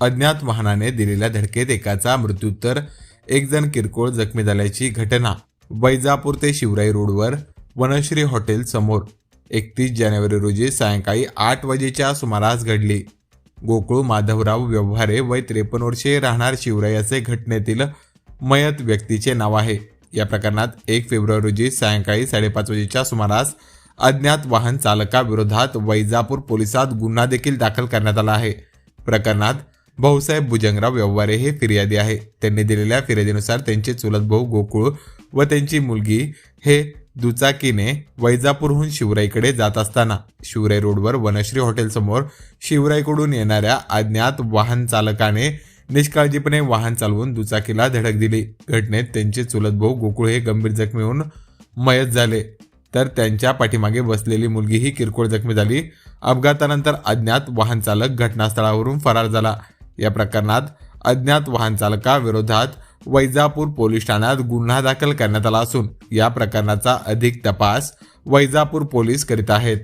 अज्ञात वाहनाने दिलेल्या धडकेत एकाचा मृत्यू तर एक जण किरकोळ जखमी झाल्याची घटना. वैजापूर ते शिवराई रोडवर वनश्री हॉटेल समोर एकतीस जानेवारी रोजी सायंकाळी आठ वाजेच्या सुमारास घडली. गोकुळ माधवराव व्यवहारे वय त्रेपन्न वर्षे राहणार शिवराई असे घटनेतील मयत व्यक्तीचे नाव आहे. या प्रकरणात एक फेब्रुवारी रोजी सायंकाळी साडेपाच वाजेच्या सुमारास अज्ञात वाहन चालकाविरोधात वैजापूर पोलिसात गुन्हा देखील दाखल करण्यात आला आहे. प्रकरणात भाऊसाहेब भुजंगराव व्यवहारे हे फिर्यादी आहे. त्यांनी दिलेल्या फिर्यादीनुसार त्यांचे चुलत भाऊ गोकुळ व त्यांची मुलगी हे दुचाकीने वैजापूरहून शिवराईकडे जात असताना शिवराई रोडवर वनश्री हॉटेलसमोर शिवराईकडून येणाऱ्या अज्ञात वाहन चालकाने निष्काळजीपणे वाहन चालवून दुचाकीला धडक दिली. घटनेत त्यांचे चुलत भाऊ गोकुळ हे गंभीर जखमी होऊन मयत झाले. तर त्यांच्या पाठीमागे बसलेली मुलगी ही किरकोळ जखमी झाली. अपघातानंतर अज्ञात वाहन चालक घटनास्थळावरून फरार झाला. या प्रकरणात अज्ञात वाहन चालकाविरोधात वैजापूर पोलीस ठाण्यात गुन्हा दाखल करण्यात आला असून या प्रकरणाचा अधिक तपास वैजापूर पोलीस करीत आहेत.